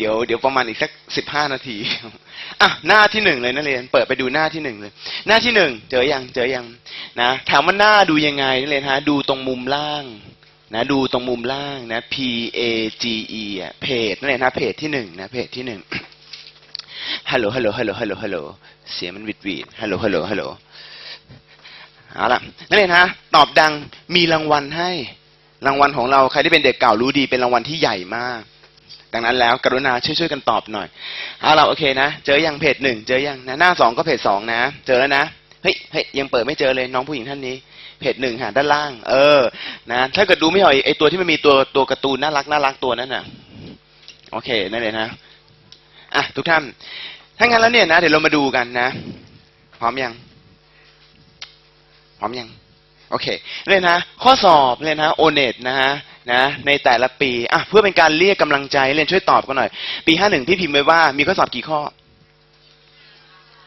เดี๋ยวเดี๋ยวประมาณอีกสักสิบห้านาทีอะหน้าที่หนึ่งเลยนักเรียน เปิดไปดูหน้าที่หนึ่งเลย หน้าที่หนึ่งเจอยังเจอยังนะถามว่าหน้าดูยังไงนักเรียนฮะดูตรงมุมล่างนะดูตรงมุมล่างนะ P A G E อะเพจนั่นเองนะเพจที่หนึ่งนะเพจที่หนึ่งฮัลโหลฮัลโหลฮัลโหลฮัลโหลฮัลโหลเสียงมันวิดวีดฮัลโหลฮัลโหลฮัลโหลเอาล่ะนั่นเองนะตอบดังมีรางวัลให้ รางวัลของเราใครที่เป็นเด็กเก่ารู้ดีเป็นรางวัลที่ใหญ่มาก ดังนั้นแล้วกรุณาช่วยๆกันตอบหน่อยเอาเราโอเคนะ เจอยังเพจหนึ่งเจอยังนะหน้าสองก็เพจสองนะ เจอแล้วนะเฮ้ยเฮ้ยยังเปิดไม่เจอเลยน้องผู้หญิงท่านนี้ เพจหนึ่งหาด้านล่าง เออ นะ ถ้าเกิดดูไม่ออกไอตัวที่มันมีตัวตัวการ์ตูนน่ารักน่ารักตัวนั้นน่ะ โอเคนั่นเลยนะอะทุกท่านถ้างั้นแล้วเนี่ยนะเดี๋ยวเรามาดูกันนะ พร้อมยังพร้อมยัง โอเค เลยนะ ข้อสอบเลยนะโอเน็ตนะฮะ นะในแต่ละปีอะเพื่อเป็นการเรียกกำลังใจเรียนช่วยตอบกันหน่อย ปีห้าหนึ่งพี่พิมพ์ไว้ว่ามีข้อสอบกี่ข้อ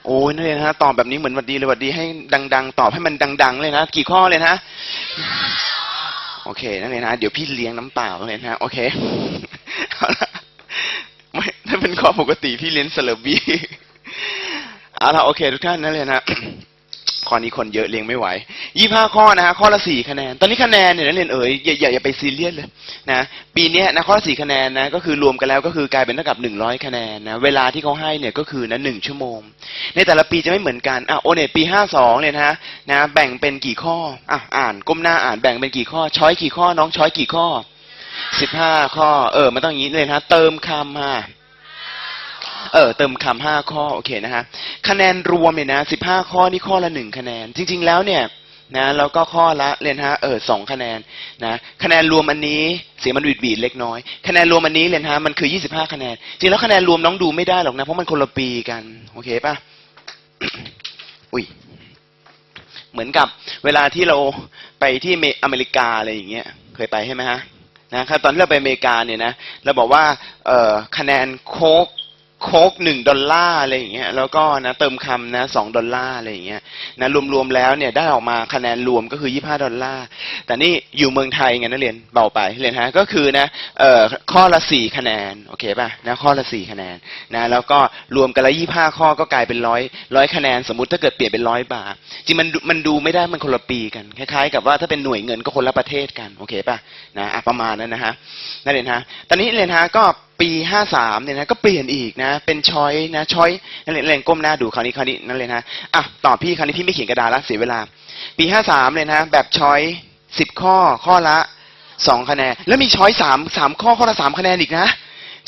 โอ้ยนั่นเลยนะฮะตอบแบบนี้เหมือนหวัดดีเลยหวัดดีให้ดัง ๆ ตอบให้มันดัง ๆ เลยนะกี่ข้อเลยนะโอเคนั่นเลยนะเดี๋ยวพี่เลี้ยงน้ำเปล่าเลยนะโอเคเอาละไม่ถ้าเป็นข้อปกติพี่เลี้ยงสลับบี้เอาละโอเค ทุกท่านนั่นเลยนะ ข้อนี้คนเยอะเลี้ยงไม่ไหวยี่ห้าข้อนะฮะข้อละสี่คะแนน ตอนนี้คะแนนเนี่ยนักเรียนเอ๋ยอย่าอย่าอย่าไปซีเรียสเลยนะปีนี้นะข้อละสี่คะแนนนะก็คือรวมกันแล้วก็คือกลายเป็นเท่ากับหนึ่งร้อยคะแนนนะเวลาที่เขาให้เนี่ยก็คือนะหนึ่งชั่วโมง ในแต่ละปีจะไม่เหมือนกันอะโอเน็ตปีห้าสองเนี่ยนะฮะนะแบ่งเป็นกี่ข้ออะอ่านก้มหน้าอ่านแบ่งเป็นกี่ข้อช้อยกี่ข้อน้องช้อยกี่ข้อสิบห้าข้อเออมันต้องอย่างนี้เลยนะเติมคำมา เออเติมคำห้าข้อโอเคนะฮะคะแนนรวมเนี่ยนะสิบห้าข้อนี่ข้อละหนึ่งคะแนน จริง ๆ แล้วเนี่ยนะแล้วก็ข้อละเรียนฮะเออสองคะแนนนะคะแนนรวมอันนี้เสียมันหวีดหวีดเล็กน้อย คะแนนรวมอันนี้เรียนฮะมันคือยี่สิบห้าคะแนน จริงแล้วคะแนนรวมน้องดูไม่ได้หรอกนะ เพราะมันคนละปีกัน โอเคป่ะอุ้ยเหมือนกับเวลาที่เราไปที่เมอเมริกาอะไรอย่างเงี้ยเคยไปใช่ไหมฮะนะครับตอนที่เราไปอเมริกาเนี่ยนะเราบอกว่าเออคะแนนโค้ก โค้กหนึ่งดอลลาร์อะไรอย่างเงี้ยแล้วก็นะเติมคำนะสองดอลลาร์อะไรอย่างเงี้ยนะรวมๆแล้วเนี่ยได้ออกมาคะแนนรวมก็คือยี่ห้าดอลลาร์แต่นี่อยู่เมืองไทยไงนักเรียนเบาไปเรียนฮะก็คือนะเอ่อข้อละสี่คะแนนโอเคป่ะนะข้อละสี่คะแนนนะแล้วก็รวมกันล้วยี่ห้าข้อก็กลายเป็นร้อยร้อยคะแนนสมมติถ้าเกิดเปลี่ยนเป็นร้อยบาทจริงมันดูมันดูไม่ได้มันคนละปีกันคล้ายๆ กับว่าถ้าเป็นหน่วยเงินก็คนละประเทศกันโอเคป่ะนะอะประมาณนั้นนะฮะนักเรียนฮะตอนนี้เรียนฮะก็ปีห้าสามเนี่ยนะก็เปลี่ยนอีกนะ เป็นช้อยนะช้อยนักเลยนเรียก้มหน้าดูคราวนี้คราวนี้นั่นเลยนะอะตอบพี่คราวนี้พี่ไม่เขียนกระดาษละเสียเวลา ปีห้าสามเลยนะ แบบช้อยสิบข้อข้อละสองคะแนนแล้วมีช้อยสามสามข้อข้อละสามคะแนนอีกนะ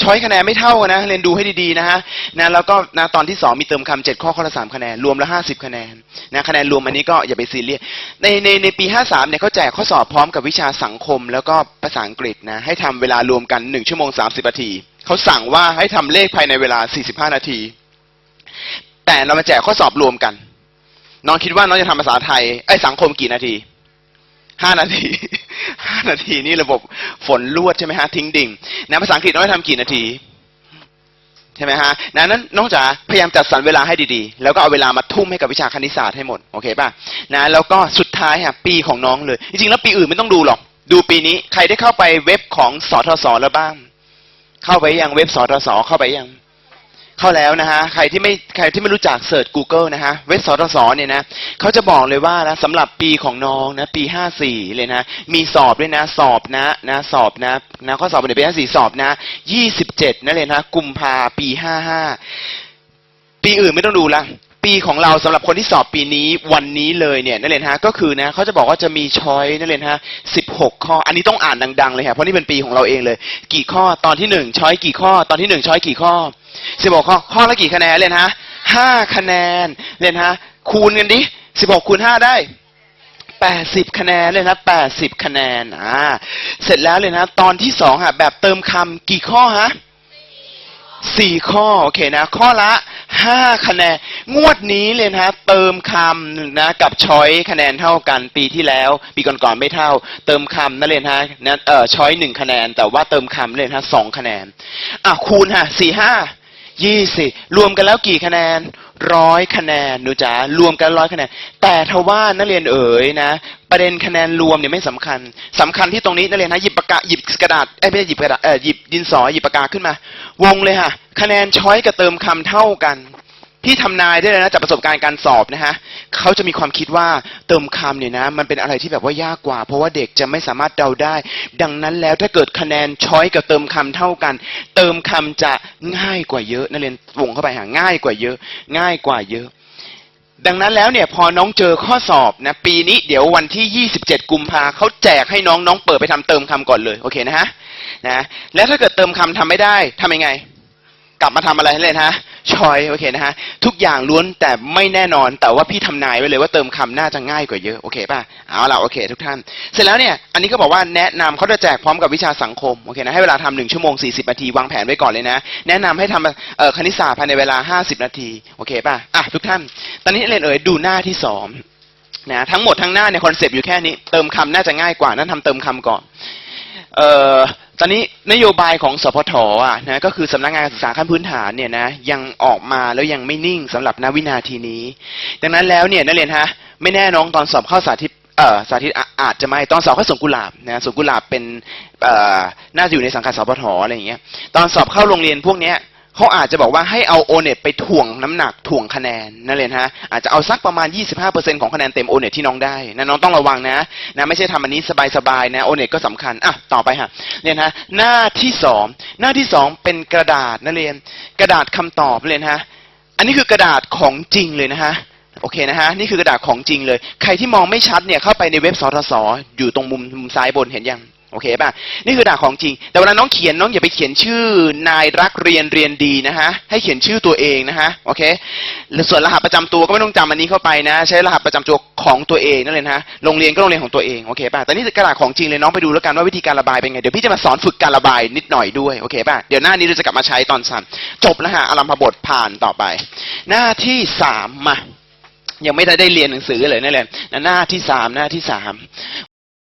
ช้อยคะแนนไม่เท่ากันนะ เรียนดูให้ดีๆนะฮะนะแล้วก็นะตอนที่สองมีเติมคำเจ็ดข้อข้อละสามคะแนน รวมล้วห้าสิบคะแนนนะคะแนนรวมอันนี้ก็อย่าไปซีเรียสในในในปีห้าสามเนี่ยเขาแจกข้อสอบพร้อมกับวิชาสังคม แล้วก็ภาษาอังกฤษนะให้ทำเวลารวมกันหนึ่งชั่วโมงสามสิบนาทีเขาสั่งว่าให้ทำเลขภายในเวลาสี่สิบห้านาที แต่เรามาแจกข้อสอบรวมกันน้องคิดว่าน้องจะทำภาษาไทยไอ้สังคมกี่นาที ห้านาทีห้านาทีนี่ระบบฝนลวดใช่ไหมฮะทิ้งดิ่งนะภาษาอังกฤษน้องจะทำกี่นาทีใช่ไหมฮะนั้นน้องจ๋าพยายามจัดสรรเวลาให้ดีๆ แล้วก็เอาเวลามาทุ่มให้กับวิชาคณิตศาสตร์ให้หมด โอเคป่ะนะแล้วก็สุดท้ายฮะปีของน้องเลย จริงๆ แล้วปีอื่นไม่ต้องดูหรอก ดูปีนี้ใครได้เข้าไปเว็บของสทศแล้วบ้าง เข้าไปยังเว็บสทศเข้าไปยัง เข้าแล้วนะฮะใครที่ไม่ใครที่ไม่รู้จักเสิร์ช Google นะฮะเว็บสทศเนี่ยนะเขาจะบอกเลยว่านะสำหรับปีของน้องนะปีห้าสี่เลยนะ มีสอบด้วยนะ สอบนะนะสอบนะนะข้อสอบในปีห้าสี่สอบนะยี่สิบเจ็ดนั่นเลยนะกุมภาปีห้าห้าปีอื่นไม่ต้องดูละ ปีของเราสำหรับคนที่สอบปีนี้วันนี้เลยเนี่ยนักเรียนฮะก็คือนะเขาจะบอกว่าจะมีช้อยนักเรียนฮะสิบหกข้อ อันนี้ต้องอ่านดัง ๆเลยฮะเพราะนี่เป็นปีของเราเองเลย กี่ข้อตอนที่หนึ่งช้อยกี่ข้อ ตอนที่หนึ่งช้อยกี่ข้อสิบหกข้อ ข้อละกี่คะแนนเรียนฮะห้าคะแนนเรียนฮะคูณกันดิสิบหกคูณห้าได้แปดสิบคะแนนเลยนะแปดสิบคะแนนอ่าเสร็จแล้วเลยนะ ตอนที่สองฮะแบบเติมคำกี่ข้อฮะสี่ข้อโอเคนะ ข้อละ ห้าคะแนน งวดนี้เลยนะเติมคำนะกับช้อยคะแนนเท่ากันปีที่แล้ว ปีก่อนๆไม่เท่า เติมคำนั่นเลยนะนะเอ่อช้อยหนึ่งคะแนน แต่ว่าเติมคำเลยนะสองคะแนนอะคูณฮะสี่ห้ายี่สิบรวมกันแล้วกี่คะแนน ร้อยคะแนนหนูจ๋ารวมกันร้อยคะแนน แต่ทว่านักเรียนเอ๋ยนะ ประเด็นคะแนนรวมเนี่ยไม่สำคัญสำคัญที่ตรงนี้นักเรียนนะหยิบปากกาหยิบกระดาษไอ้ไม่ใช่หยิบกระดาษเออหยิบดินสอหยิบปากกาขึ้นมา วงเลยค่ะคะแนนช้อยกับเติมคำเท่ากัน พี่ทำนายได้เลยนะจากประสบการณ์การสอบนะฮะเขาจะมีความคิดว่าเติมคำเนี่ยนะ มันเป็นอะไรที่แบบว่ายากกว่า เพราะว่าเด็กจะไม่สามารถเดาได้ ดังนั้นแล้วถ้าเกิดคะแนนช้อยกับเติมคำเท่ากัน เติมคำจะง่ายกว่าเยอะนักเรียนวงเข้าไปหาง่ายกว่าเยอะ ง่ายกว่าเยอะ ดังนั้นแล้วเนี่ยพอน้องเจอข้อสอบนะ ปีนี้เดี๋ยววันที่ 27 กุมภาเขาแจกให้น้องน้องเปิดไปทำเติมคำก่อนเลยโอเคนะฮะนะแล้วถ้าเกิดเติมคำทำไม่ได้ทำยังไง กลับมาทำอะไรเลยนฮะ ชอยโอเคนะฮะทุกอย่างล้วนแต่ไม่แน่นอน แต่ว่าพี่ทำนายไว้เลยว่าเติมคำน่าจะง่ายกว่าเยอะโอเคป่ะเอาละโอเค ทุกท่าน เสร็จแล้วเนี่ยอันนี้ก็บอกว่าแนะนำเขาจะแจกพร้อมกับวิชาสังคมโอเคนะให้เวลาทำหนึ่งชั่วโมง 40นาทีวางแผนไว้ก่อนเลยนะ แนะนำให้ทำคณิตศาสตร์ภายในเวลา 50 นาทีโอเคป่ะอะทุกท่าน ตอนนี้เรียนเอ๋ยดูหน้าที่สองนะทั้งหมดทั้งหน้าเนี่ยคอนเซปต์อยู่แค่นี้เติมคำน่าจะง่ายกว่านั่นทำเติมคำก่อน เอ่อตอนนี้นโยบายของสพทอะนะก็คือสำนักงานการศึกษาขั้นพื้นฐานเนี่ยนะยังออกมาแล้วยังไม่นิ่งสำหรับณวินาทีนี้ ดังนั้นแล้วเนี่ยนักเรียนฮะไม่แน่น้องตอนสอบเข้าสาธิตเอ่อสาธิตออาจจะไม่ตอนสอบเข้าสวนกุหลาบนะสวนกุหลาบเป็นเอ่อน่าจะอยู่ในสังกัดสพทอะไรอย่างเงี้ยตอนสอบเข้าโรงเรียนพวกเนี้ย เขาอาจจะบอกว่าให้เอาโอเน็ตไปถ่วงน้ำหนักถ่วงคะแนนนักเรียฮะอาจจะเอาสักประมาณ 25%ของคะแนนเต็มโอเน็ตที่น้องได้นะน้องต้องระวังนะนะไม่ใช่ทำอันนี้สบายๆนะโอเน็ตก็สำคัญอะต่อไปฮะเนี่ยนะหน้าที่สองหน้าที่สองเป็นกระดาษนักเรียน กระดาษคำตอบเรียนฮะอันนี้คือกระดาษของจริงเลยนะฮะโอเคนะฮะนี่คือกระดาษของจริงเลย ใครที่มองไม่ชัดเนี่ยเข้าไปในเว็บสทศอยู่ตรงมุมมุมซ้ายบนเห็นยัง โอเคป่ะ นี่คือกระดาษของจริง แต่เวลาน้องเขียนน้องอย่าไปเขียนชื่อนายรักเรียนเรียนดีนะฮะ ให้เขียนชื่อตัวเองนะฮะ โอเค ส่วนรหัสประจำตัวก็ไม่ต้องจำอันนี้เข้าไปนะ ใช้รหัสประจำตัวของตัวเองนั่นเลยนะฮะ โรงเรียนก็โรงเรียนของตัวเอง โอเคป่ะ แต่นี่คือกระดาษของจริงเลยน้องไปดูแล้วกันว่าวิธีการระบายเป็นไง เดี๋ยวพี่จะมาสอนฝึกการระบายนิดหน่อยด้วย โอเคป่ะ เดี๋ยวหน้านี้เราจะกลับมาใช้ตอนสั้นจบแล้วฮะ อารัมพบทผ่านต่อไป หน้าที่สามมา ยังไม่ได้ได้เรียนหนังสือเลยนั่นแหละหน้าที่สามหน้าที่สาม